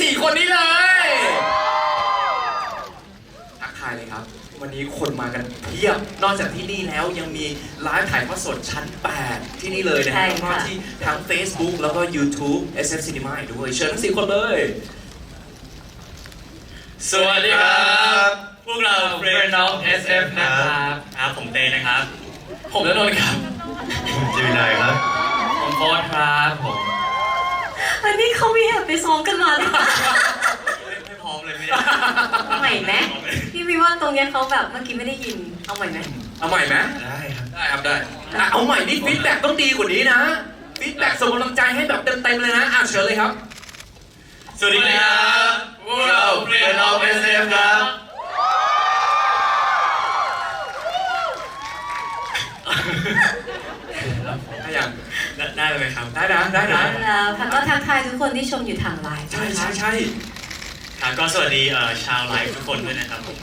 สี่คนนี้เลยทักทายเลยครับ วันนี้คนมากันเพียบ นอกจากที่นี่แล้วยังมีไลฟ์ถ่ายทอดสดชั้น 8 ที่นี่เลยนะใช่ฮะค่ะก็ที่ทั้ง Facebook แล้วก็ YouTube SF Cinema อีกด้วย เชิญทั้งสี่คนเลย สวัสดีครับ พวกเรา Friend of SF นะครับครับผมเต้นะครับ ผมณนนท์ครับจิมินายครับ ผมโฟร์ครับผม อันนี้เขามีแอบไปซ้อมกันมาเลยไม่พร้อมเลยไม่ได้เอาใหม่ไหมพี่วิว่าตรงเนี้ยเขาแบบเมื่อกี้ไม่ได้ยิน เอาใหม่ไหมเอาใหม่ไหมได้ครับ ได้ครับได้อะเอาใหม่นี่ฟีดแบ็กต้องดีกว่านี้นะฟีดแบ็กส่งกำลังใจให้แบบเต็มๆเลยนะอะเชิญเลยครับ สวัสดีครับพวกเรา Friend of SF ครับ ได้ยัง ได้เลยไหมครับได้นะได้นะแล้วค่ะก็ทักทายทุกคนที่ชมอยู่ทางไลน์ใช่ใช่ใช่ครับก็สวัสดีเอ่อชาวไลฟ์ทุกคนด้วยนะครับผม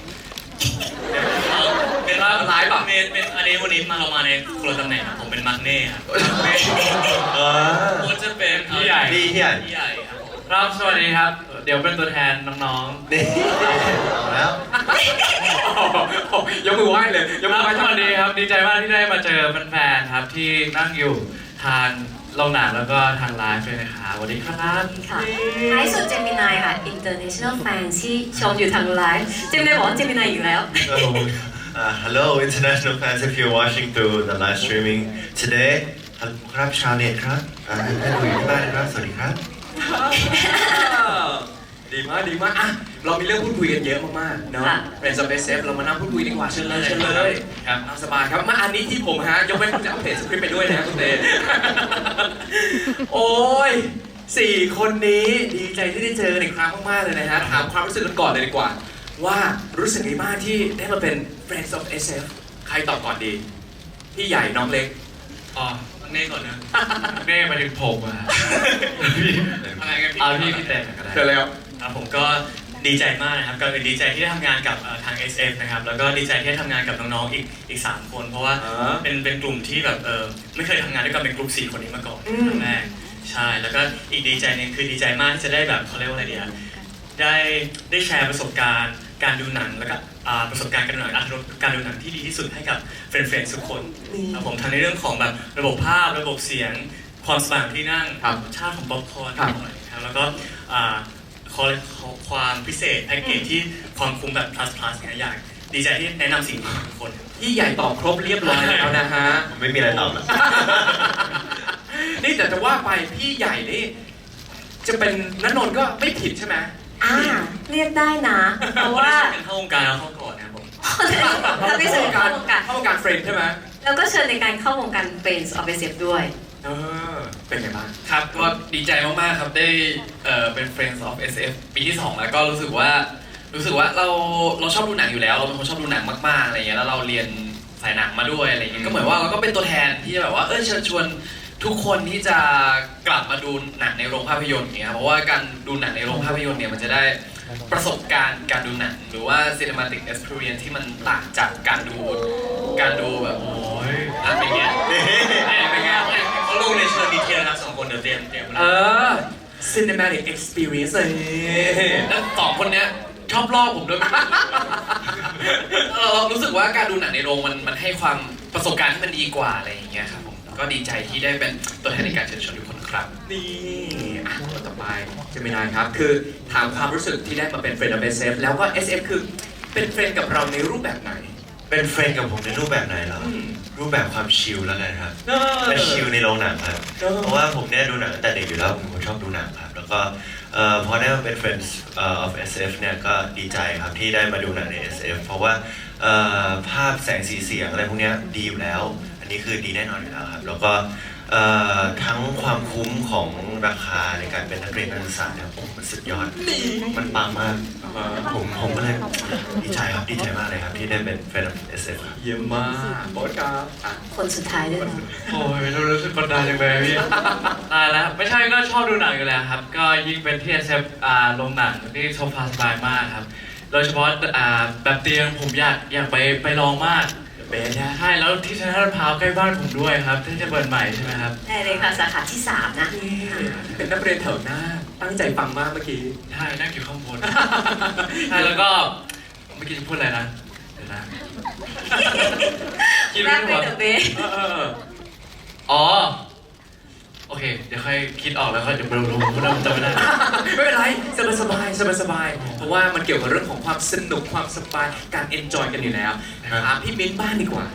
เป็นไลฟ์ป่ะเป็นเป็นอันนี้วันนี้มาเรามาในคนละตำแหน่งครับผมเป็นมาร์กเน่ครับเออคนจะเป็นพี่ใหญ่ พี่ใหญ่ พี่ใหญ่ครับผมครับสวัสดีครับ เดี๋ยวเป็นตัวแทนน้องนี่เอาแล้วยกมือไหว้เลยยๆกมือไหว้สวัสดีครับ ดีใจมากที่ได้มาเจอแฟนๆครับที่นั่งอยู่ทาง โรงหนังแล้วก็ทางไลฟ์ด้วยนะครับสวัสดีครับค่ะท้ายสุดเจมินายค่ะ international fan ที่ชมอยู่ทางไลฟ์เจมินายบอกว่าเจมินายอีกแล้ว Uh, hello international fans if you're watching through the live streaming today ครับชาวเน็ตครับอ่าเพื่อนๆอยู่ที่บ้านนะครับสวัสดีครับ ดีมากดีมากอะเรามีเรื่องพูดคุยกันเยอะมากๆเนาะค่ะ เป็นสเปซเซฟเรามานั่งพูดคุยดีกว่าเชิญเลยเชิญเลยครับเอาสบายครับมาอันนี้ที่ผมฮะยกเว้นคุณจะอัปเดตสคริปต์ไปด้วยนะคุณเต้โอ้ยสี่คนนี้ดีใจที่ได้เจอกันอีกครั้งมากๆเลยนะฮะถามความรู้สึกกันก่อนเลยดีกว่า ว่ารู้สึกดีมากที่ได้มาเป็น Friends of SF ใครตอบก่อนดี พี่ใหญ่น้องเล็ก อ๋อมาร์กเน่ก่อนนะเน่มาถึงผมอะพี่อะไรกันพี่เอาพี่พี่แต่ก็ได้เชิญเลยครับ ครับผมก็ดีใจมากนะครับก็ดีใจที่ได้ทำงานกับเอ่อทาง SF นะครับแล้วก็ดีใจที่ได้ทำงานกับน้องๆอีกอีกสามคน เพราะว่าอ่าเป็นเป็นกลุ่มที่แบบเออไม่เคยทำงานด้วยกันเป็นกลุ่มสี่คนนี้มาก่อนอืม ครั้งแรกใช่แล้วก็อีกดีใจหนึงคือดีใจมากที่จะได้แบบเขาเรียกว่าอะไรดีอะได้ได้แชร์ประสบการณ์ การดูหนังแล้วก็อ่าประสบการณ์การดูหนังอรรถรสการดูหนังที่ดีที่สุดให้กับแฟนๆทุกคนครับผมทั้งในเรื่องของแบบระบบภาพระบบเสียงความสบายของที่นั่งครับชาติของป๊อปคอร์นครับอร่อยครับแล้วก็อ่า ขอขอความพิเศษแพ็กเกจที่ความคุ้มแบบ plus plus เนี่ยอยากดีใจที่แนะนำสิ่งนี้ให้ทุกคนพี่ใหญ่ตอบครบเรียบร้อยแล้วนะฮะ ผมไม่มีอะไรตอบแล้วนี่แต่จะว่าไปพี่ใหญ่นี่ จะเป็นนันนนท์ก็ไม่ผิดใช่ไหมอ่าเรียกได้นะ เพราะว่าเป็นเข้าวงการแล้วเข้าก่อนนะครับผมถ้าไม่เชิญเข้าวงการเข้าวงการเฟรนด์ใช่ไหมแล้วก็เชิญในการเข้าวงการ Friends of SF ด้วย เออเป็นไงบ้าง ครับก็ดีใจมาก ๆ ครับได้เอ่อเป็น Friends of SF ปีที่ 2 แล้วก็รู้สึกว่ารู้สึกว่าเราเราชอบดูหนังอยู่แล้ว เราเป็นคนชอบดูหนังมาก ๆ อะไรเงี้ยแล้วเราเรียนสายหนังมาด้วยอะไรเงี้ยก็เหมือนว่าเราก็เป็นตัวแทนที่จะแบบว่าเออเชิญชวนทุกคนที่จะกลับมาดูหนังในโรงภาพยนตร์อย่างเงี้ยเพราะว่าการดูหนังในโรงภาพยนตร์เนี่ยมันจะได้ประสบการณ์การดูหนัง หรือว่า cinematic experience ที่มันต่างจากการดูการดูแบบ เตรียมเตรียมเออ cinematic experience เลยแล้วสองคนเนี้ยชอบลอกผมด้วยเรารู้สึกว่าการดูหนังในโรงมันมันให้ความประสบการณ์ที่มันดีกว่าอะไรอย่างเงี้ยครับผมก็ดีใจที่ได้เป็นตัวแทนในการเชิญชวนทุกคนครับ นี่อะต่อไปเจะไม่นานครับ คือถามความรู้สึกที่ได้มาเป็นเฟรนด์ of SF แล้วก็ SF คือเป็นเฟรนด์กับเราในรูปแบบไหน เป็นเฟรนด์กับผมในรูปแบบไหนเหรอ อืม รูปแบบความชิลแล้วกันครับเออเป็นชิลในโรงหนังครับ เออ เพราะว่าผมเนี่ยดูหนังตั้งแต่เด็กอยู่แล้วผมเป็นคนชอบดูหนังครับ แล้วก็เอ่อพอได้มาเป็น Friends เอ่อ of SF เนี่ยก็ดีใจครับที่ได้มาดูหนังใน SF เพราะว่าเอ่อภาพแสงสีเสียงอะไรพวกเนี้ยดีอยู่แล้ว อันนี้คือดีแน่นอนอยู่แล้วครับ แล้วก็เอ่อ ทั้งความคุ้มของราคาในการเป็นนักเรียนนักศึกษาเนี่ยผมมันสุดยอด มันปังมากผมผมก็เลยดีใจครับดีใจมากเลยครับที่ได้เป็น Friend of SF ครับเยี่ยมมากบอสครับอะคนสุดท้ายด้วยนะโอ้ยเรารู้สึกกดดันจังเลยพี่ตายแล้วไม่ใช่ก็ชอบดูหนังอยู่แล้วครับ ก็ยิ่งเป็นที่เซฟอ่าโรงหนังที่โซฟาสบายมากครับ โดยเฉพาะอ่าแบบเตียงผมอยากอยากไปไปลองมาก เบนนะใช่แล้วที่เซ็นทรัลพาวใกล้บ้านผมด้วยครับที่จะเปิดใหม่ใช่ไหมครับได้เลยค่ะสาขาที่สามนะเป็นนักเรียนแถวหน้า ตั้งใจฟังมากเมื่อกี้ ใช่นั่งอยู่ข้างบนใช่แล้วก็เมื่อกี้จะพูดอะไรนะเดี๋ยวนะคิดแรไม่กได้เป็นว่าเดอะเบส เอออ๋อ โอเค เดี๋ยวค่อยคิดออกแล้วค่อยเดี๋ยวไปรู้ว่าจำไม่ได้ ไม่เป็นไรสบายสบายสบายสบายเพราะว่ามันเกี่ยวกับเรื่องของความสนุกความสบายการเอนจอยกันอยู่แล้วถามพี่มิ้นบ้านดีกว่า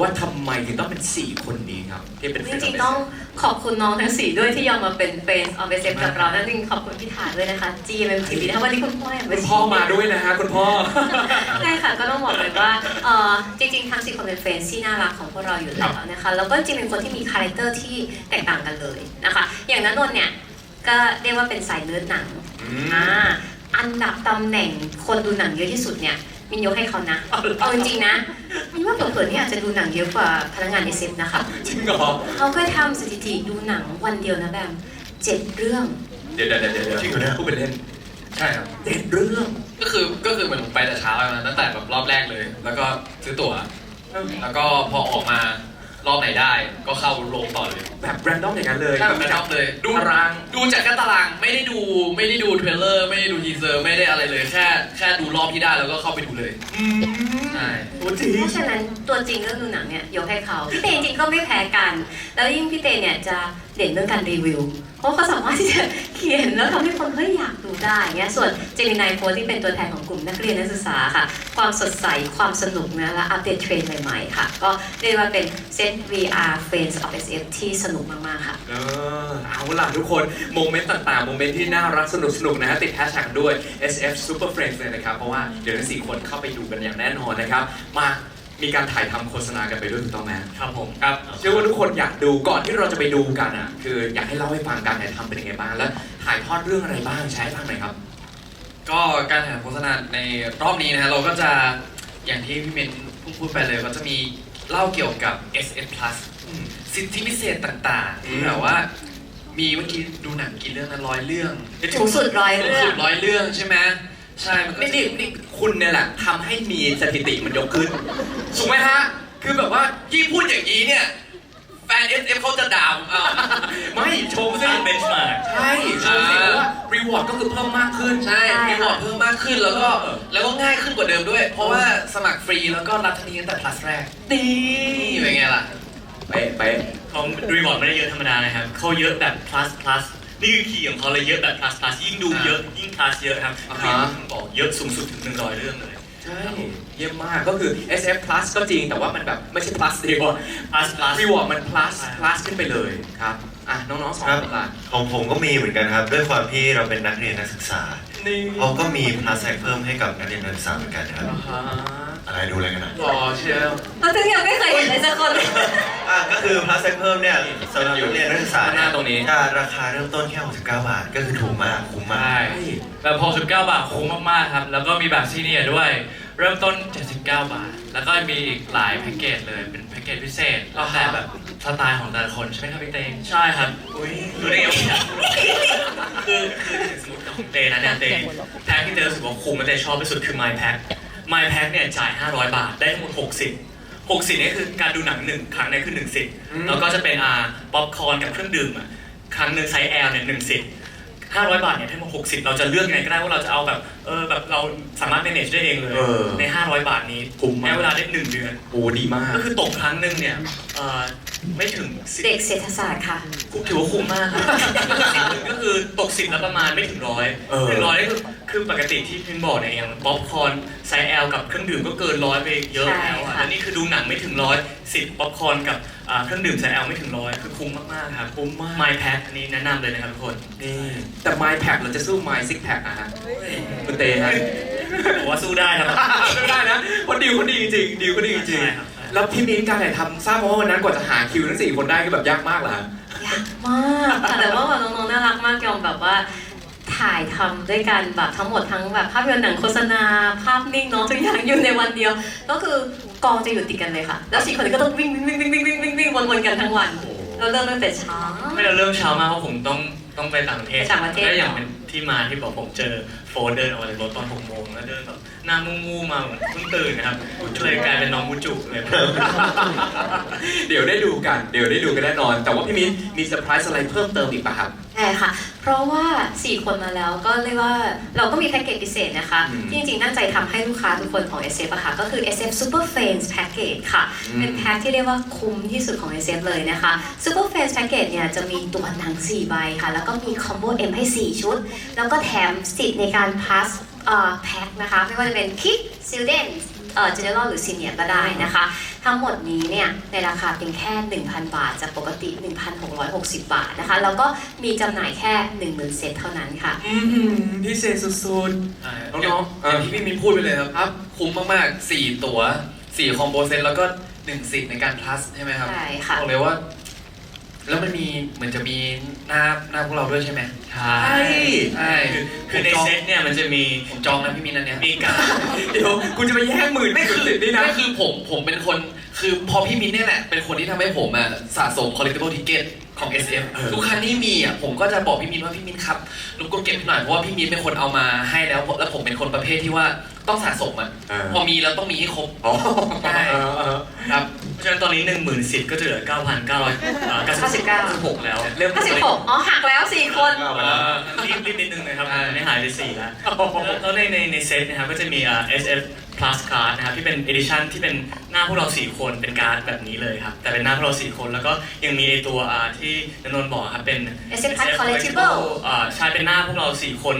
ว่าทำไมถึงต้องเป็น 4 คนนี้ครับ ที่เป็น จ Friends ริง of ๆ ต้องขอบคุณน้องทั้งสี่ด้วยที่ยอมมาเป็นเฟรนด์ออฟเอเซฟกับเราและจริงๆขอบคุณพี่ถาด้วยนะคะ GMMTV ถ้าวันนี้คุณพ่ออยากคุมาณพ่อมาด้วยนะฮะคุณพ่อ ใช่ค่ะก็ต้องบอกเลยว่าเอ่อจริงๆทั้งสี่คนเป็นเฟรนด์ที่น่ารักของพวกเราอยู่แล้วนะคะแล้วก็จริงๆเป็นคนที่มีคาแรคเตอร์ที่แตกต่างกันเลยนะคะอย่างนั้นนนท์เนี่ยก็เรียกว่าเป็นสายเนื้อหนังอ่าอันดับตำแหน่งคนดูหนังเยอะที่สุดเนี่ย มินยกให้เขานะเอาจริงๆนะมินว่าเผื่อๆนี่อาจจะดูหนังเยอะกว่าพนักงานในเซ็ตนะคะจริงเหรอเขาเคยทำสถิติดูหนังวันเดียวนะแบบเจ็ดเรื่องเดี๋ยวเดี๋ยวเดี๋ยวเดี๋ยวจริงเหรอเนี่ยพูดเป็นเล่นใช่ครับเด็ดเรื่องก็คือก็คือเหมือนผมไปแต่เช้านะตั้งแต่แบบรอบแรกเลย แล้วก็ซื้อตั๋ว แล้วก็พอออกมา รอบไหนได้ก็เข้าโรงต่อเลยแบบแรนดอมอย่างนั้นเลยใช่แบบชอบเลยดูตารางดูจากแค่ตารางไม่ได้ดูไม่ได้ดูเทรลเลอร์ไม่ได้ดูทีเซอร์ไม่ได้อะไรเลยแค่แค่ดูรอบที่ได้แล้วก็เข้าไปดูเลย อืมใช่โอ้จริง เพราะฉะนั้นตัวจริงเรื่องดูหนังเนี่ยยกให้เขาพี่เตจริงๆก็ไม่แพ้กัน แล้วยิ่งพี่เตเนี่ยจะเด่นเรื่องการรีวิว เพราะเขาสามารถที่จะเขียนแล้วทำให้คนเฮ้ยอยากดูได้เงี้ยส่วนเจมินายโฟที่เป็นตัวแทนของกลุ่มนักเรียนนักศึกษาค่ะ ความสดใสความสนุกนะและอัปเดตเทรนด์ใหม่ๆค่ะ ก็เรียกว่าเป็นเซต VR Friends of SF ที่สนุกมากๆค่ะเออเอาล่ะทุกคนโมเมนต์ต่างๆโมเมนต์ที่น่ารักสนุกสนุกๆนะฮะติดแฮชแท็กด้วย SF Super Friends เลยนะครับเพราะว่าเดี๋ยวทั้งสี่คนเข้าไปดูกันอย่างแน่นอนนะครับมามีการถ่ายทำโฆษณากันไปด้วยถูกต้องไหมครับผมครับเชื่อว่าทุกคนอยากดูก่อนที่เราจะไปดูกันอะคืออยากให้เล่าให้ฟังการถ่ายทำเป็นยังไงบ้างแล้วถ่ายทอดเรื่องอะไรบ้างใช้ให้ฟังหน่อยครับ ก็การถ่ายโฆษณาในรอบนี้นะฮะเราก็จะอย่างที่พี่เมนเพิ่งพูดไปเลยก็จะมีเล่าเกี่ยวกับ SF Plus อืมสิทธิพิเศษต่างๆอืที่มแบบว่า มีเมื่อกี้ดูหนังกี่เรื่องนะร้อยเรื่องสูงสุดร้อยสูงเรื่อสุงดร้อยเรื่องใช่ไหม ใช่มันก็นี่จะนี่นี่คุณเนี่ยแหละทำให้มีสถิติมันยกขึ้นถูกไหมฮะ คือแบบว่าที่พูดอย่างนี้เนี่ย แฟน SF เขาจะด่าผมเอาไม่ชมสสิร้างเบนช์มาร์ก ใช่ชมสิเพราะว่ารีวอร์ดก็คือเพิ่มมากขึ้น ใช่ใช่มีบอร์ดเพิ่มมากขึ้นแล้วก็เออแล้วก็ง่ายขึ้นกว่าเดิมด้วย เพราะว่าสมัครฟรีแล้วก็รับทันทีตั้งแต่ plus แรกนี่นี่เป็นไงล่ะเป๊ะเป๊ะเขารีวอร์ดไม่ได้เยอะธรรมดานะครับ เขาเยอะแบบ plus plus นี่คือคีย์ของเขาเลยเยอะแบบ plus plus ยิ่งดูเยอะยิ่ง plus เยอะครับอ่าคือฮะผมบอกเยอะสูงสุดถึง100เรื่องเลยใช่เยี่ยมมากก็คือ SF plus ก็จริงแต่ว่ามันแบบไม่ใช่ plus ดีกว่า plus plus รีวอร์ดมัน plus plus ขึ้นไปเลยครับอะน้องๆสองครับคนล่ะของผมก็มีเหมือนกันครับ ด้วยความที่เราเป็นนักเรียนนักศึกษานี่เขาก็มี plus แท็กเพิ่มให้กับนักเรียนนักศึกษาเหมือนกันครับอ่าฮะอะไรดูอะไรกันนะ รอเชียวเราถึงยังไม่เคยเห็นเลยสักคนเลย อะก็คือ plus แท็กเพิ่มเนี่ยสำหรับนักเรียนนักศึกษาหน้าตรงนี้ จะราคาเริ่มต้นแค่ 69 บาท ก็คือถูกมากคุ้มมากใช่แบบ69 บาทคุ้มมากๆครับ แล้วก็มีแบบซีเนียร์ด้วย เริ่มต้น 79 บาท แล้วก็มีอีกหลายแพ็กเกจเลย เป็นแพ็กเกจพิเศษแล้วแต่แบบสไตล์ของแต่ละคนใช่ไหมครับพี่เต้ใช่ครับ อุ้ยรู้ได้ไงวะคือคือสมมติของเต้นะเนี่ยเต้แพ็กที่เต้รู้สึกว่าคุ้มและเต้ชอบที่สุดคือ My Pack My Pack เนี่ยจ่าย 500 บาทได้ทั้งหมด60 60นี่คือการดูหนังหนึ่งครั้งเนี่ยคือ1สิทธิ์อืมแล้วก็จะเป็นอ่าป๊อปคอร์นกับเครื่องดื่มอะครั้งหนึ่งไซส์ L เนี่ยหนึ่งสิทธิ์500บาทเนี่ยให้มา60เราจะเลือกยังไงก็ได้ว่าเราจะเอาแบบเออแบบเราสามารถ manage ได้เองเลยเออใน500บาทนี้คุ้มมากใช้เวลาได้หนึ่งเดือน โอ้ดีมาก ก็คือตกครั้งหนึ่งเนี่ยเอ่อไม่ถึงสิบเด็กเศรษฐศาสตร์ค่ะ ถือว่าคุ้มมากครับ สิบหนึ่งก็คือตกสิบแล้วประมาณไม่ถึงร้อยเออ ถึงร้อยนี่คือคือปกติที่พิมบอกเนี่ยอย่างป๊อปคอร์นไซส์ L กับเครื่องดื่มก็เกินร้อยไปเยอะแล้วอะใช่ค่ะ แล้วนี่คือดูหนังไม่ถึงร้อยสิบป๊อปคอร์นกับอ่าเครื่องดื่มไซส์ L ไม่ถึงร้อยคือคุ้มมากๆครับคุ้มมาก My Pack อันนี้แนะนำเลยนะครับทุกคนนี่แต่ My Pack เราจะสู้ My Six Pack อะฮะคุณเต้ฮะ ผมว่าสู้ได้ครับ ไม่ได้นะเพราะดิวเขาดีจริงดิวเขาดีจริงใช่ครับ แล้วพี่มิ้นการถ่ายทำทราบมาว่าวันนั้นกว่าจะหาคิวทั้งสี่คนได้ก็แบบยากมากเหรอฮะยากมากค่ะแต่ว่าแบบน้องๆน่ารักมากยอมแบบว่า ถ่ายทำด้วยกันแบบทั้งหมดทั้งแบบภาพยนตร์หนังโฆษณา ภาพนิ่งเน้องทุกอย่างอยู่ในวันเดียว ก็คือกองจะอยู่ติดกันเลยค่ะ แล้วสี่คนก็ต้องวิ่งวิ่งวิ่งวิ่งวิ่งวิ่งวิ่งวิ่งวนๆกันทั้งวันแล้วเริ่มตั้งแต่เช้า ไม่เราเริ่มเช้ามากเพราะผมต้องต้องไปต่างประเทศไปต่างประเทศ และอย่างเป็น ที่มาที่บอกผมเจอโฟนเดินออกมาจากรถตอนหกโมงแล้วเดินแบบหน้ามูมูมาเหมือนเพิ่งตื่นนะครับช่วยกลายเป็นน้องมูจุเลยเดี๋ยวได้ดูกัน เดี๋ยวได้ดูกันแน่นอน แต่ว่าพี่มิ้นมีเซอร์ไพรส์อะไรเพิ่มเติมอีกป่ะครับใช่ค่ะ เพราะว่า 4 คนมาแล้วก็เรียกว่าเราก็มีแพ็กเกจพิเศษนะคะอืมที่จริงๆตั้งใจทำให้ลูกค้าทุกคนของ SF อะค่ะก็คือ SF Super Fans Package ค่ะอืมเป็นแพ็กที่เรียกว่าคุ้มที่สุดของ SF เลยนะคะ Super Fans Package เนี่ยจะมีตัวหนัง 4 ใบค่ะ แล้วก็มีคอมโบ M ให้ 4 ชุดแล้วก็แถมสิทธิ์ในการ pass เอ่อแพ็คนะคะ ไม่ว่าจะเป็น Kid Student เอ่อ General หรือ Senior ก็ได้นะคะ ทั้งหมดนี้เนี่ย ในราคาเพียงแค่ 1,000 บาท จากปกติ 1,660 บาทนะคะ แล้วก็มีจำหน่ายแค่ 10,000 เซตเท่านั้นค่ะ อืมพิเศษสุด น้องๆอย่างที่พี่มินพูดไปเลยครับครับ คุ้มมากๆสี่ตั๋วสี่คอมโบเซตแล้วก็หนึ่งสิทธิ์ในการ plus ใช่ไหมครับใช่ค่ะ บอกเลยว่า แล้วมันมีเหมือนจะมีหน้าหน้าพวกเราด้วยใช่ไหมใช่ใช่ใช่คือคือในเซตเนี่ยมันจะมีผมจองนะพี่มินอันเนี้ยมีการเดี๋ยวคุณจะไปแย่งหมื่นไม่คือสิทธิ์นี่นะไม่คือผมผมเป็นคนคือพอพี่มินเนี่ยแหละเป็นคนที่ทำให้ผมอะสะสม collectible ticket ของ SF เออทุกครั้งที่มีอะผมก็จะบอกพี่มินว่าพี่มินครับรบกวนเก็บให้หน่อยเพราะว่าพี่มินเป็นคนเอามาให้แล้วแล้วผมเป็นคนประเภทที่ว่า ต้องสะสมอะเออพอมีแล้วต้องมีให้ครบ อ๋อใช่เออเออครับ เพราะฉะนั้นตอนนี้1 0 0 0 0สิทธิ์ก็จะเหลือ9,999 6แล้ว เริ่ม56อ๋อหักแล้ว4คน เอาเอมาแล้วอรีบรีบนิดนึงนะครับอ่าไม่หายไปสี่แล้วแล้วแล้วในในในเซตนะครับก็จะมีอ่า SF Plus Card นะครับที่เป็น Edition ที่เป็นหน้าพวกเรา4คนเป็นการ์ดแบบนี้เลยครับ แต่เป็นหน้าพวกเรา4คนแล้วก็ยังมีไอตัวอ่าที่นนนท์บอกครับเป็น SF Plus Collectible อ่าใช่เป็นหน้าพวกเรา4คน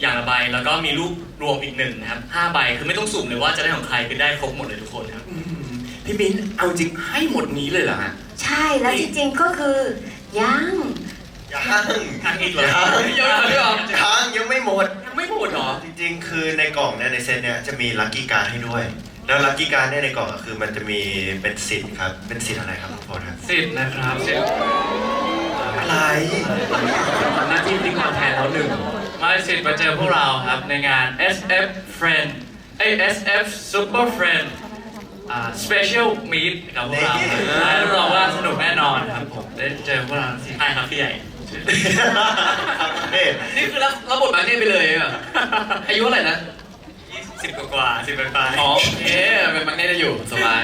อย่างละใบแล้วก็มีรูปรวมอีกหนึ่งนะครับ5ใบคือไม่ต้องสุ่มเลยว่าจะได้ของใครคือได้ครบหมดเลยทุกคนครับอืมพี่มิ้นเอาจริงให้หมดนี้เลยเหรอฮะ ใช่แล้วจริงๆก็คือ ยังยังทางอีกเหรอเยอะเลยเหรอยังยังไม่หมด ยังไม่หมดเหรอ จริงๆ คือในกล่องเนี่ยในเซตเนี่ยจะมีลัคกี้การ์ดให้ด้วย แล้วลัคกี้การ์ดเนี่ยในกล่องก็คือมันจะมีเป็นสิทธิ์ครับ เป็นสิทธิ์อะไรครับทุกคนครับสิบนะครับสิบอะ ไรทำหน้าที่พิธีกรแทนแล้วหนึ่งมาสิทธิ์มาเจอพวกเราครับในงาน SF Friend เอ้ย SF Super Friend อ่า Special Meet กับพวกเรานี่รับรองว่าสนุกแน่นอนครับผมได้เจอพวกเราสิใช่ครับพี่ใหญ่นี่นี่คือรับรับบทบาทนี้ไปเลยเหรออายุเท่าไหร่นะ สิบกว่าสิบปลายๆอ๋อโอเคเป็นมักเน่ได้อยู่สบาย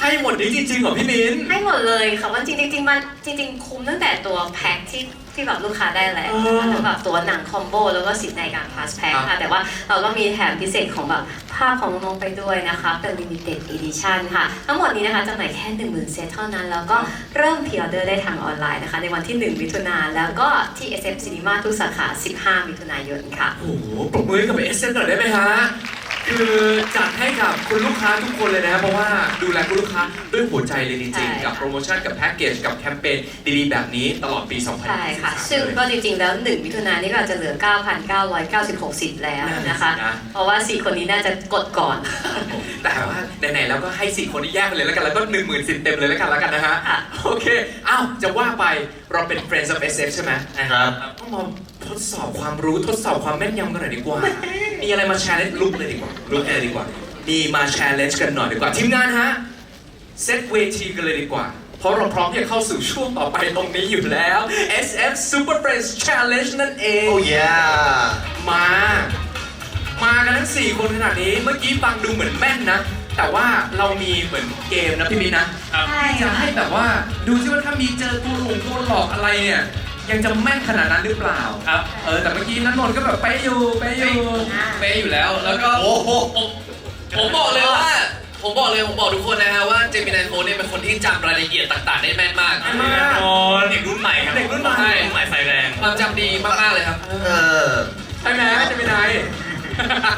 ให้หมดนี้จริงๆเหรอพี่มิ้น ให้หมดเลยค่ะว่าจริงๆจริงๆมันจริง ๆ คุ้มตั้งแต่ตัวแพ็คที่ที่แบบลูกค้าได้แล้วเออทั้งแบบตัวหนังคอมโบแล้วก็สิทธิ์ในการพาสแพ็คครัค่ะบแต่ว่าเราก็มีแถมพิเศษของแบบภาพของน้องๆไปด้วยนะคะเป็น limited edition ค่ะ ทั้งหมดนี้นะคะจำหน่ายแค่ 10,000 เซตเท่านั้น แล้วก็เริ่มพ r ออเดอร์ได้ทางออนไลน์นะคะ ในวันที่ 1 มิถุนายนแล้วก็ที่ SF Cinema ทุกสาขา 15 มิถุนายนค่ะ โอ้โหปรบมือให้กับเอสเซนหน่อยได้ไหมฮะ คือจัดให้กับคุณลูกค้าทุกคนเลยนะครับเพราะว่าดูแลคุณลูกค้าด้วยหัวใจเลยจริงใช่ๆกับโปรโมชั่นกับแพ็กเกจกับแคมเปญดีๆ แบบนี้ตลอดปี 2023ใช่ค่ะเลยซึ่งก็จริงๆ แล้ว 1 มิถุนายนนี่ก็อาจจะเหลือ 9,996สิทธิ์แล้วนะคะนะเพราะว่า 4 คนนี้น่าจะกดก่อน แต่ว่าไหนๆแล้วก็ให้สี่คนที่แยกไปเลยแล้วกัน แล้วก็หนึ่งหมื่นสิทธิ์เต็มเลยแล้วกันแล้วกันนะฮะค่ะโอเค อ้าว จะว่าไปเราเป็น Friends of SF ใช่ไหมครับต้องมา ทดสอบความรู้ทดสอบความแม่นยำกันหน่อยดีกว่า มีอะไรมาแชร์ลุกเลยดีกว่าลุกเลยดีกว่า มีมาแชร์เลนจ์กันหน่อยดีกว่าทีมงานฮะเซตเวทีกันเลยดีกว่า เพราะเราพร้อมที่จะเข้าสู่ช่วงต่อไปตรงนี้อยู่แล้ว SF Super Friends Challenge นั่นเอง โอ้ยมา มากันทั้ง 4 คนขนาดนี้ เมื่อกี้ฟังดูเหมือนแม่นนะ แต่ว่าเรามีเหมือนเกมนะพี่มิ้นนะ ใช่จะให้แบบว่าดูซิว่าถ้ามีเจอตัวหลงตัวหลอกอะไรเนี่ย ยังจะแม่นขนาดนั้นหรือเปล่าครับเออแต่เมื่อกี้นันนนท์ก็แบบไปะอยู่ไปะอยู่เป๊ะอยู่แล้วแล้วก็โอ้โหผมผมบอกเลยว่า ผมบอกเลยผมบอกทุกคนนะฮะว่าเจมินายโฟเนี่ยเป็นคนที่จำรายละเอียดต่างๆ ได้แม่นมากแม่นมากอ๋อเด็กรุ่นใหม่ครับเด็กรุ่นใหม่ใช่รุ่นใหม่ไฟแรงความจำดีมากๆเลยครับเออใช่ไหมจะเป็นไง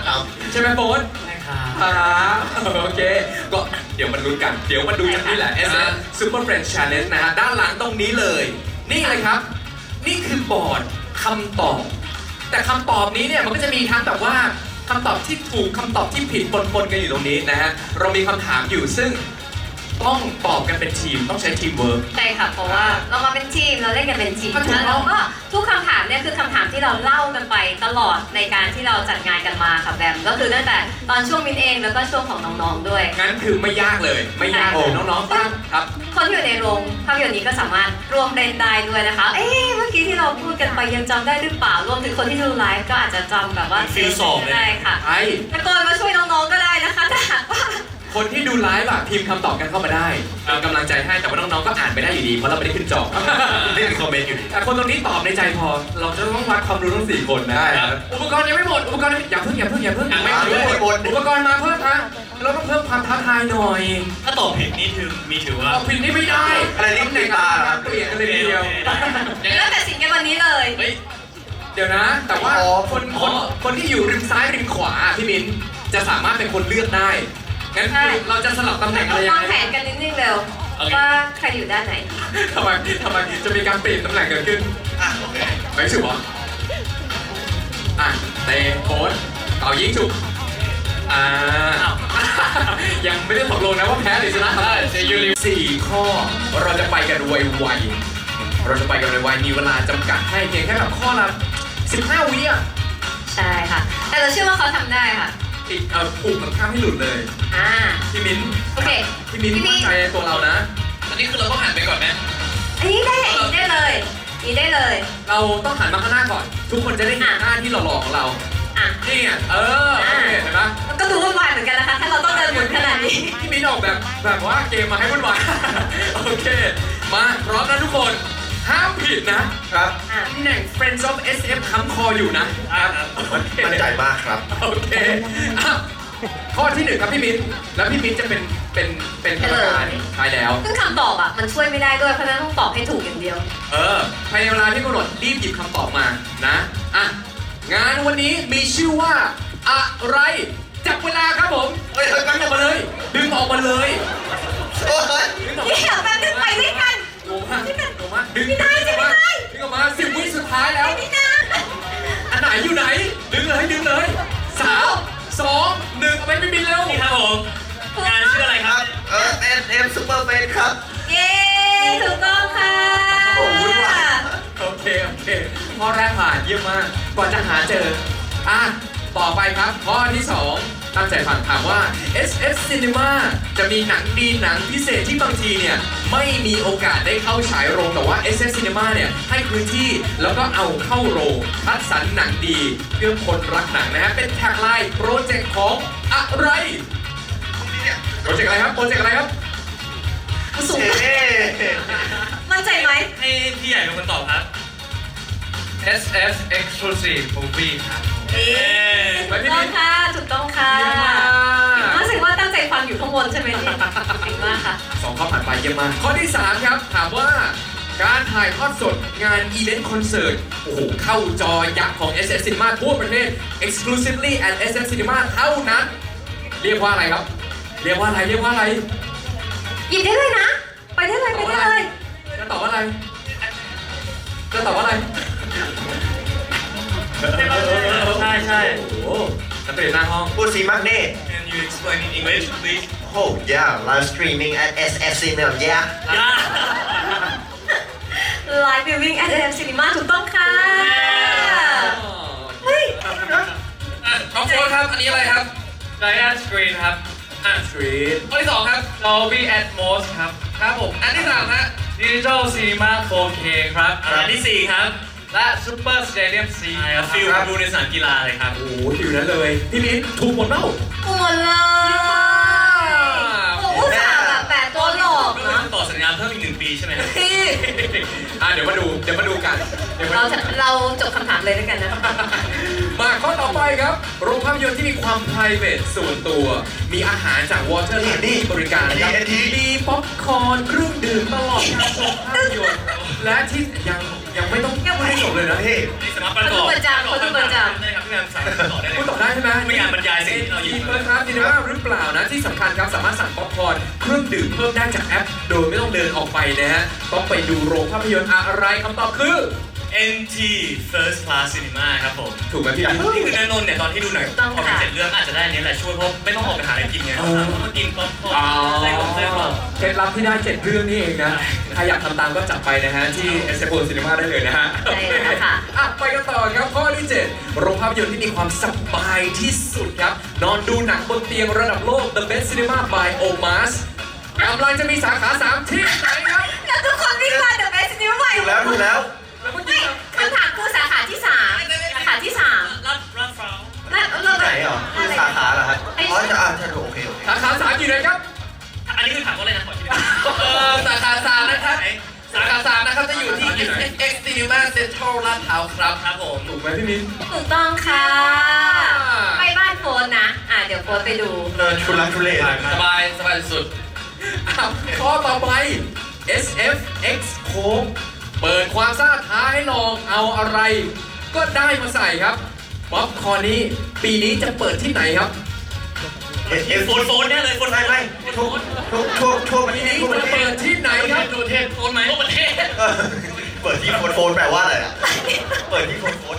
ครับใช่ไหมโฟนใช่ครับอ่าโอเค ก็เดี๋ยวมันลุ้นกัน เดี๋ยวมาดูกันนี่แหละ S อ่า Super Friends Challenge นะฮะ ด้านหลังตรงนี้เลย นี่เลยครับ นี่คือบอร์ดคำตอบ แต่คำตอบนี้เนี่ยมันก็จะมีทั้งแบบว่าคำตอบที่ถูกคำตอบที่ผิดปนๆกันอยู่ตรงนี้นะฮะเรามีคำถามอยู่ซึ่ง ต้องตอบกันเป็นทีมต้องใช้ทีมเวิร์ก ใช่ค่ะ เพราะว่าเรามาเป็นทีมเราเล่นกันเป็นทีมถูกต้องแล้วก็ทุกคำถามเนี่ยคือคำถามที่ที่เราเล่ากันไปตลอดในการที่เราจัดงานกันมาค่ะแบมก็คือตั้งแต่ตอนช่วงมินเองแล้วก็ช่วงของน้องๆด้วย งั้นคือไม่ยากเลย ไม่ยากเลยน้องๆตั้งครับ คนที่อยู่ในโรงภาพยนตร์นี้ก็สามารถร่วมเล่นได้ด้วยนะคะ เอ๊ะเมื่อกี้ที่เราพูดกันไปยังจำได้หรือเปล่ารวมถึงคนที่ดูไลฟ์ก็อาจจะจำแบบว่าฟิลสองเลย ได้ค่ะไอ้ตะโกนมาช่วยน้องๆก็ได้นะคะถ้าหากว่า คนที่ดูไลฟ์อะพิมพ์คำตอบกันเข้ามาได้เป็นกำลังใจให้แต่ว่าน้องๆก็อ่านไปได้อยู่ดีเพราะเราไม่ได้ขึ้นจอไม่มีคอมเมนต์อยู่ดีแต่คนตรงนี้ตอบในใจพอ เราจะต้องวัดความรู้ทั้งสี่คนนะได้ครับ อุปกรณ์ยังไม่หมดอุปกรณ์ยังไม่อย่าเพิ่งอย่าเพิ่งอย่าเพิ่งยังไม่ไม่หมด อุปกรณ์มาเพิ่มฮะเราต้องเพิ่มความท้าทายหน่อยถ้าตอบผิดนี่ถือมีถือว่าเอาผิดนี่ไม่ได้อะไรลิ้นตำแหน่งตาเหรอครับ เปลี่ยนกันเลยทีเดียว เริ่มตัดสินกันวันนี้เลย เฮ้ยเดี๋ยวนะ แต่ว่าอ๋อคนคนคนที่อยู่ริมซ้ายริมขวาพี่มิ้นจะสามารถเป็นคนเลือกได้ งั้นใช่ เราจะสลับตำแหน่งอะไรยัวางงไง แผนกันนิดนึงเร็วโอเค ว่าใครอยู่ด้านไหน ทำไมทำไมจะมีการเปลี่ยนตำแหน่งเกิดขึ้นอะโอเคไม่ฉุบเหรออะเตะโพสเป่ายิงฉุบอ่ายังไม่ได้ตกลงนะว่าแพ้หรือชนะได้เซยูริสี่ข้อเราจะไปกันไวๆเราจะไปกันไวๆมีเวลาจำกัดให้เพียงแค่แบบข้อละ15วิอะใช่ค่ะ แต่เราเชื่อว่าเขาทำได้ค่ะ ติดเอ่อผูกมันข้ามให้หลุดเลย อ่า พี่มิ้นโอเค พี่มิ้นพี่มิ้มั่นนใจในตัวเรานะอันนี้คือเราต้องหันไปก่อนไหมอันนี้ได้อันนี้ได้เลยอันนี้ได้เลย เราต้องหันมาข้างหน้าก่อน ทุกคนจะได้เห็นหน้าที่หล่อๆของเราอะ นี่ไงเออโอเคเห็นไหมมันก็ดูวุ่นวายเหมือนกันนะคะ ถ้าเราต้องเดินหมุนขนาดนี้ พี่มิ้นออกแบบแบบว่าเกมมาให้วุ่นวาย โอเค มาพร้อมนะทุกคนห้าม ผิดนะครับ อะตำแหน่ง Friends of SF ค้ำคออยู่นะครับโอเคมั่นใจมากครับ โอเคอะข้อที่หนึ่งครับพี่มิ้นแล้วพี่มิ้นจะเป็นเป็นเป็นกรรมการใช่แล้ว ซึ่งคำตอบอะมันช่วยไม่ได้ด้วย เพราะฉะนั้นต้องตอบให้ถูกอย่างเดียว เออภายในเวลาที่กำหนดรีบหยิบคำตอบมานะอะงานวันนี้มีชื่อว่าอะไรจับเวลาครับผมเฮ้ยเฮ้ยดึงออกมาเลย ดึงออกมาเลยโอ้ยดึงออกนี่มาเดี๋ยวแป๊บนึงไปด้วยกันงงมาก งงมากดึงไม่ได้ดึงออกมาไม่ได้ดึงออกมาสิบวิสุดท้ายแล้วนี่นะอันไหนอยู่ไหน ดึงเลยดึงเลยสามสองหนึ่งเอาไปไม่บินเร็วนี่ครับผมงานชื่ออะไรครับเออเอ็นเอ็มซูเปอร์เฟนครับ เย้ถูกต้องค่ะโอ้วุ่นวายโอเคโอเคข้อแรกผ่านเยี่ยมมากกว่าจะหาเจออะต่อไปครับข้อที่สอง ตั้งใจฟังถามว่า SF Cinema จะมีหนังดีหนังพิเศษที่บางทีเนี่ยไม่มีโอกาสได้เข้าฉายโรงแต่ว่า SF Cinema เนี่ยให้พื้นที่แล้วก็เอาเข้าโรงคัดสรรหนังดีเพื่อคนรักหนังนะฮะเป็นแท็กไลน์โปรเจกต์ของอะไรโปรเจกต์อะไรครับโปรเจกต์อะไรครับสูงเอ๊มั่นใจไหมให้พี่ใหญ่เป็นคนตอบครับ SF Exclusive Movie ครับ เอ๊ะถูกต้องค่ะถูกต้องค่ะเยี่ยมมากรู้สึกว่าตั้งใจฟังอยู่ข้างบนใช่ไหมเนี่ยเก่งมากค่ะสองข้อผ่านไปเยี่ยมมากข้อที่3ครับ ถามว่า การถ่ายทอดสดงานอีเวนต์คอนเสิร์ตโอ้โหเข้าจอยักษ์ของ SF Cinema ทั่วประเทศ exclusively at SF Cinema เท่านั้น เรียกว่าอะไรครับ เรียกว่าอะไรเรียกว่าอะไรหยิบได้เลยนะ ไปได้เลยไปได้เลยจะตอบว่าอะไรจะตอบว่าอะไร ใช่ใช่โอ้โหนักเรียนหน้าห้อง พูดสีมากเน่ Can you explain in English please Oh yeah live streaming at SF Cinema yeah ย่า Live Viewing at AM Cinema ถูกต้องค่ะ เฮ้ย อะน้องโฟนครับ อันนี้อะไรครับ Giant Screen ครับอะสตรีทข้อที่สองครับ Dolby Atmos ครับ ครับผม อันที่สามฮะ Digital Cinema 4K ครับ อันที่สี่ครับ และ Super Stadium C ครับฟิลดูในสนามกีฬาเลยครับ โอ้โหอยู่นั้นเลยพี่มิ้นถูกหมดเล่า หมดเลยโอ้โหอุตส่าห์แบบแปดตัวหลอกก็เนาะต่อสัญญาเพิ่มอีกหนึ่งปีใช่ไหมครับพี่ อะเดี๋ยวมาดูเดี๋ยวมาดูกันเดี๋ยวมาเราดู จะเราจบคำถามเลยด้วยกันนะ มาข้อต่อไปครับ โรงภาพยนตร์ที่มีความ p r i v a t ส่วนตัว มีอาหารจาก Water นี่ที่บริการนะครับอันนี้มีป๊อปคอร์นเครื่องดื่มตลอดการชมภาพยนตร์ และที่ยังยังไม่ต้องยังไม่ให้จบเลยนะเฮ้ยนี่สามารถประกอบเขาดูประจำเขาดูประจำได้ครับพี่แมนสามารถต่อได้เลยพูดต่อได้ใช่ไหมไม่อยากบรรยายสิ่งที่เราหยิบเปิดครับยินดีว่าหรือเปล่านะที่สำคัญครับสามารถสั่งป๊อปคอร์นเครื่องดื่มเพิ่มได้จากแอป โดยไม่ต้องเดินออกไปนะฮะต้องไปดูโรงภาพยนตร์อะไรคำตอบคือ NT First Class Cinema ครับผมถูกไหมพี่มิ้นนี่คือนันนนท์เนี่ยตอนที่ดูหนังต้องพอมีค่ะเสร็จเรื่องอาจจะได้อันนี้แหละช่วยเพราะไม่ต้องออกไปหาอะไรกินไงอ๋อสามารถมากินป๊อปคอร์อ๋อนไส้กรอกไส้กรอกเคล็ดลับที่ได้เจ็ดเรื่องนี่เองนะ ใครอยากทำตามก็จับไปนะฮะ ที่ s อ p o Cinema ได้เลยนะฮะใช่แล้วค่ะ อะ ไปกันต่อครับข้อโรงภาพยนตร์ที่มีความสบายที่สุดครับ นอนดูหนังบนเตียงระดับโลก The Best Cinema by Omas กำลังจะมีสาขา 3 ที่ไหนครับ แล้วทุกคนวิ่งมาเดอะเบสนิวใหม่ ถูกแล้วถูกแล้ว แล้วเมื่อกี้คำถามคือสาขาที่สามสาขาที่สามรัดรัดฟราวแล้วเราไหนเหรอคือสาขาเหรอครับอ๋อจะอ่าจะโอเคโอเคสาขาสามอยู่ไหนครับ อันนี้คือถามว่าอะไรนะขอที่เออสาขาสามนะครับ สาขาสามนะครับจะอยู่ที่ X Cinema Central ลาดพร้าวครับครับผมถูกไหมพี่มิ้นถูกต้องค่ะ ไปบ้านโฟนนะ อะเดี๋ยวโฟนไปดูเออชุลักชุเลสบายสบายสุดข้อต่อไป SFX Coke เปิดความซ่าท้าให้ลองเอาอะไร ก็ได้มาใส่ครับป๊อปคอร์นนี้ปีนี้จะเปิดที่ไหนครับเอฟเอฟโฟนโฟนแน่เลยโฟนไม่ไม่ทุกทุกทุกทุกปีนี้ทุกปจะระเทเปิศดที่ไหนครับดูเทศโฟนไหมทุกประเทศเออเปิดที่โฟนโฟนแปลว่าอะไรอะเปิดที่โฟนโฟน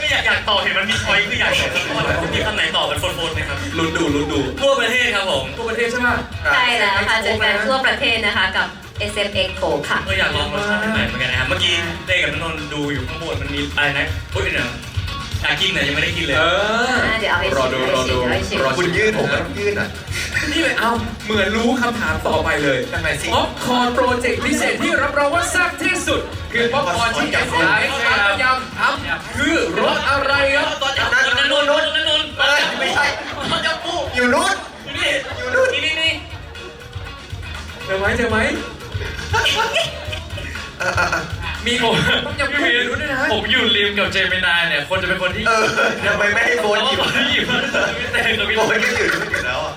ไม่อยากอยากตอบเห็นมันมีช้อยคืออยากตอบสักข้อแต่มีคำไหนตอบเป็นโฟนโฟนไหมครับลุ้นดูลุ้นดูทั่วประเทศครับผมทั่วประเทศใช่ไหมใช่แล้วค่ะเจอกันทั่วประเทศนะคะกับ SFX Coke ค่ะ ก็อยากลองรสชาติใหม่เหมือนกันนะครับ เมื่อกี้เต้กับนนท์ดูอยู่ข้างบนมันมีอะไรนะอุ้ยเนี่ยอยากกินเนี่ยยังไม่ได้กินเลยเออ เดี๋ยวเอาให้ชิมรอดูรอดูเอาให้ชิมรอ คุณยื่นผมก็ต้องยื่นอะ นี่เลยเอาเหมือนรู้คำถามต่อไปเลยทำไมสิป๊อปคอร์นโปรเจกต์พิเศษที่รับรองว่าแซ่บที่สุด คือป๊อปคอร์นที่จะขายพยายามทำคือรสอะไรครับตอนจากนนท์นนท์นนท์นนท์เอ้ยไม่ใช่ตอนจากปูอยู่นู้นนี่อยู่นู่นนี่นี่นี่เจอไหมเจอไหม อะอะอะมีผมต้องยังไม่รู้ด้วยนะ ผมอยู่ริมกับเจมินายเนี่ย คนจะเป็นคนที่เออทำไมไม่ให้โฟนหยิบที่หยิบพี่เต้กับพี่โฟนก็อยู่ที่มันอยู่แล้วอะ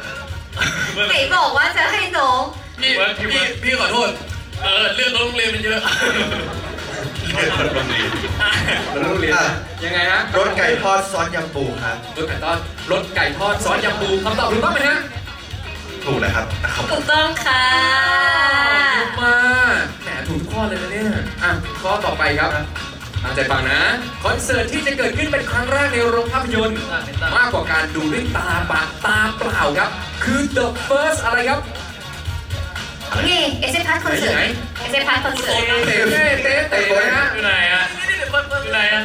ไหนบอกว่าจะให้น้องพี่พี่พี่ขอโทษ เออเรื่องโรงเรียนมันเยอะเราต้องเรียนยังไงฮะรสไก่ทอดซอสยำปูครับรสไก่ทอดรสไก่ทอดซอสยำปูคำตอบถูกต้องไหมฮะ ถูกนะครับครับถูกต้องค่ะถูก มากแหมถูกทุกข้อเลยนะเนี่ย อะ ข้อต่อไปครับตั้งใจฟังนะ คอนเสิร์ตที่จะเกิดขึ้นเป็นครั้งแรกในโรงภาพยนตร์ มากกว่าการดูด้วยตาเปล่าตาเปล่าครับ คือ the first อะไรครับ นี่ SF Pass คอนเสิร์ต SF Pass คอนเสิร์ตเตะเตะเตะเตะนะฮะ อยู่ไหนอะอยู่ไหนอะ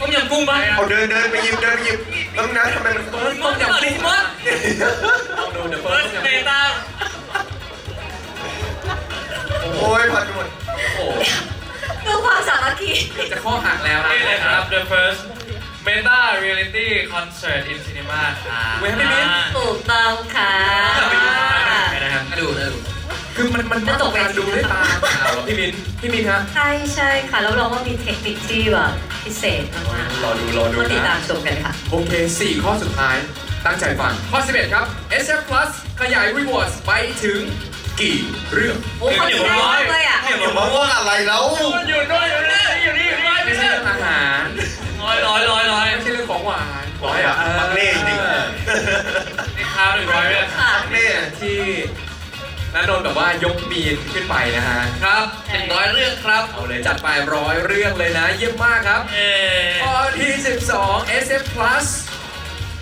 ต้มยำกุ้งป่ะเอาเดินเดินไปหยิบเดินไปหยิบต้องนะทำไมมันเฟิร์สต้มยำกุ้งเอาดู the เฟิร์ first สต้มเบยำกุ้งต้า โอ้ยพันหมดโอ้โหดูความสามัคคีเกือบจะข้อหักแล้วนะนี่เลยครับ The First Meta Reality Concert in Cinema ครับเว้ยไม่มิ้นถูกต้องค่ะไปดูนะครับน่าดูน่าดูคือมันมันมากกว่าการดูด้วยตาเปล่าอะพี่มินพี่มินฮะใช่ใช่ค่ะ แล้วเราก็มีเทคนิคที่แบบพิเศษมากรอดูรอๆดูก็ติดตานะ มชมกันค่ะ โอเค 4 ข้อสุดท้าย ตั้งใจฟัง ข้อ 11 ครับ SF Plus ขยาย Rewards ไปถึง กี่เรื่องโอ้คนเยอะมากเลยอะเดี๋ยวมาว่าอะไรแล้วอยู่ด้วยอยู่นี่อยู่นี่อยู่นี่ไม่ใช่เรื่องอาหารร้อยร้อยร้อยร้อยไม่ใช่เรื่องของหวานร้อยอะมักเล่จริง นี่ข้าวหนึ่งร้อยเลยค่ะเนี่ยที่นันนนท์แบบว่ายกมีนขึ้นไปนะฮะครับหนึ่งร้อยเรื่องครับเอาเลยจัดไปร้อยเรื่องเลยนะ เยี่ยมมากครับ เอ๊ข้อที่ 12 SF Plus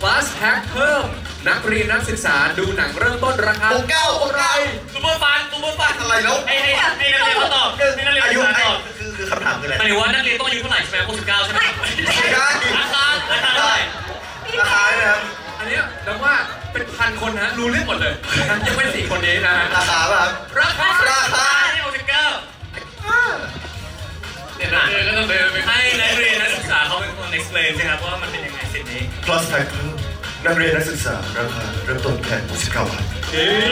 Plus Pack เพิ่ม นักเรียนนักศึกษาดูหนังเริ่มต้นราคาหกเก้าหกเก้าซูเปอร์ฟันซูเปอร์ฟันอะไรแล้วให้ให้ให้นักเรียนเขาตอบให้นักเรียนอายุเขาไอ้ตอบคือคือคำถามคืออะไรหมายถึงว่านักเรียนต้องอายุเท่าไหร่ใช่ไหม69ใช่ไหมไม่ได้ราคาราคาเท่าไหร่ราคาเนี่ยนะครับอันเนี้ยนับว่าเป็นพันคนนะรู้เรื่องหมดเลยนะยังไม่สี่คนนี้นะฮะราคาป่ะครับราคาราคาที่69เนี่ยนักเรียนก็ต้องเดินไปให้นักเรียนนักศึกษาเขาเป็นคน explain สิครับว่ามันเป็นยังไงสิ่งนี้ plus pack เพิ่ม นักเรียนนักศึกษาราคาเริ่มต้นแค่69บาทเอ๊ะ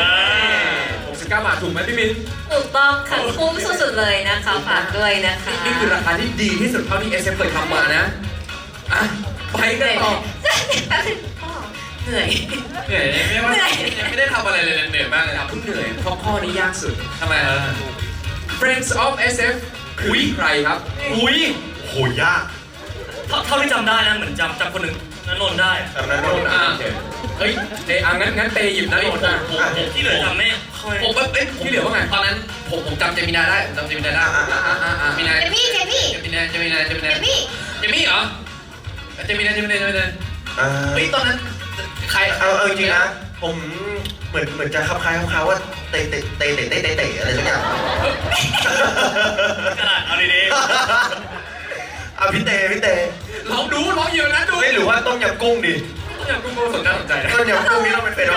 69 บาทถูกไหมพี่มิน ถูกต้องค่ะคุ้มสุดๆเลยนะคะฝากด้วยนะคะนี่คือราคาที่ดีที่สุดเท่าที่ SF เคยทำมานะอะไปกันต่อแป๊บนึงพ่อเหนื่อยเหนื่อยยังไม่ว่าเหนื่อยยังไม่ได้ทำอะไรเลยเหนื่อยมากเลยครับเพิ่งเหนื่อยเพราะข้อนี้ยากสุดทำไม Friends of SF คือใครครับอุ้ยโหยากเท่าเท่าที่จำได้นะเหมือนจำจำคนหนึ่ง นันนนท์ได้อะตอนนั้นนนท์อะโอเคเฮ้ยเตอะงั้นงั้นเตหยิบนะนนท์อะผมผมที่เหลือจำไม่ค่อยผมเอ้ยผมที่เหลือว่าไงตอนนั้นผมผมจำเจมินาได้ผมจำเจมินาได้อะอะอะอะอะเจมินาเจมี่เจมี่เจมินาเจมินาเจมิเจนามี่เจมี่เหรอเจมินาเจมินาเจมินาอ่าเฮ้ยตอนนั้นใครเอาเอาจริงๆนะผมเหมือนเหมือนจะคลับคล้ายคลับคล้ายว่าเตะเตะเตะเตะเตะเตะเตะอะไรสักอย่างกระดาษเอาดี อะพี่เตพี่เตรลองดูลองอยู่นั้นดูเฮ้ยหรือว่าต้มยำกุ้งดิต้มยำกุ้งก็สนใจสนใจนะต้มยำกุ้งนี่ต้องเป็นเฟรนด์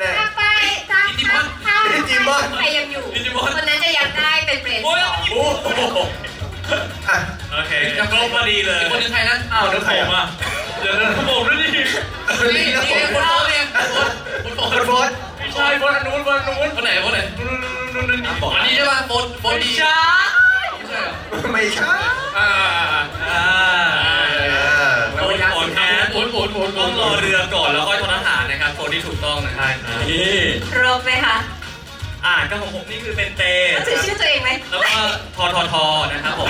แน่ถ้าไปถ้าดิจิมอนถ้าดิจิมอนใครยังอยู่ดิจิมอนคนนั้นจะยังได้เป็นเฟรนด์โอ้ยสองโอ้โหๆอะโอเคครบพอดีเลยอีกคนนึงใครนะอ้าวนึกผใครมอะอะเดี๋ยวนะผมด้วยดินี่นี่คนโฟนเนี่ยคนโฟนคนโพสไม่ใช่คนอันนู้นคนอันนู้นคนไหนคนไหนนู่นนู่นนู่นบอกอันนี้ใช่ป่ะโฟนโฟนไม่ดีใช่ไม่ใช่เหรอไม่ใช่อ่าอ่าแล้วไม่ยากโอนแทนโฟนโฟนโฟนต้องรอเรือก่อนแล้วค่อยทอทหารนะครับโซนที่ถูกต้องนะครับนี่ครบไหมคะอ่าก็ของผมนี่คือเป็นเตต้องถือชื่อตัวเองไหมแล้วก็ทอทอทอนะครับผม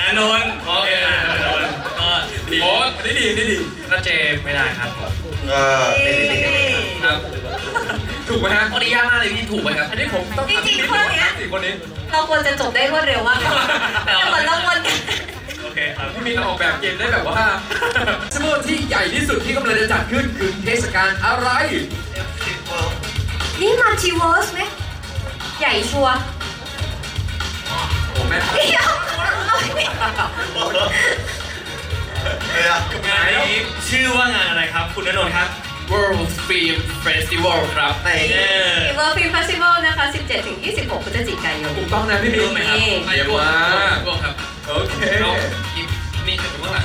นันนนท์โอเคนันนนท์ก็ดีโอ้นี่ดีนี่ดีก็เจไม่ได้ครับผมเออนี่นี่นี่นี่ครับ ถูกไหมฮะข้อนี้ยากมากเลยพี่ถูกไหมครับอันนี้ผมต้องถามพี่นิดก่อนนะสี่คนนี้ เราควรจะจบได้รวดเร็วมากกว่าแต่เหมือนเราวนกันโอเคครับพี่มินออกแบบเกมได้แบบว่าเฟสติวัลที่ใหญ่ที่สุดที่กำลังจะจัดขึ้นคือเทศกาลอะไร นี่มัลติเวิร์สไหมใหญ่ชัวร์โอ้แม่เดี๋ยวเอาไม่เฮ้ยอะงานนี้ชื่อว่างานอะไรครับ คุณณนนท์ครับ World Film Festival ครับไหนเออเวอร์ฟิล์มเฟสติวัลนะคะ 17ถึง26 พฤศจิกายน ถูกต้องนะพี่มินรู้ไหมครับนี่ไม่ร่วมร่วมครับโอเค เอาอีกนี่ถึงเมื่อไหร่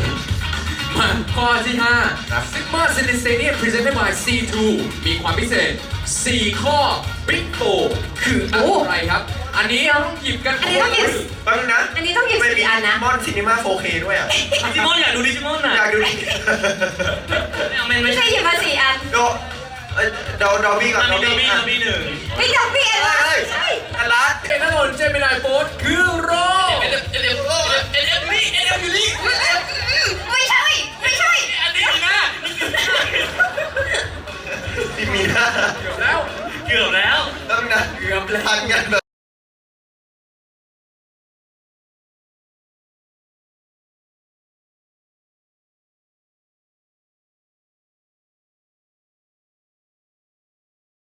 มาข้อที่5 Sigma c i n i s t a n i a Presented by C2 มีความพิเศษ 4 ข้อ Big 4คืออะไรครับ อันนี้เราต้องหยิบกันอันนี้ต้องหยิบ แป๊บนึงนะอันนี้ต้องหยิบไม่มีอันนะมอนซีนีมา 4K ด้วยอะ ดิจิมอนอยากดูดิจิมอนอะอยากดูดิไม่ไม่ใช่หยิบมาสี่อันโดเอ้ยดาวดาบี้ก่อนดเอบี้ร์บี้ดออ่บี้หนึ่งไม่จับี้ยนมาเอ้ย ใช่อันลัดเอ็นนน์เจมินายโฟสคือโรคเอ็นเอ็มเอ็นเอ็มเอ็นเอ็มนี่เอ็นเอ็มอยู่นี่ไม่ใช่ ไม่ใช่ อันนี้นะาที่มีน้าเกือบแล้วเกือบแล้วต้อบนึงนะเกือบแล้วทันกัน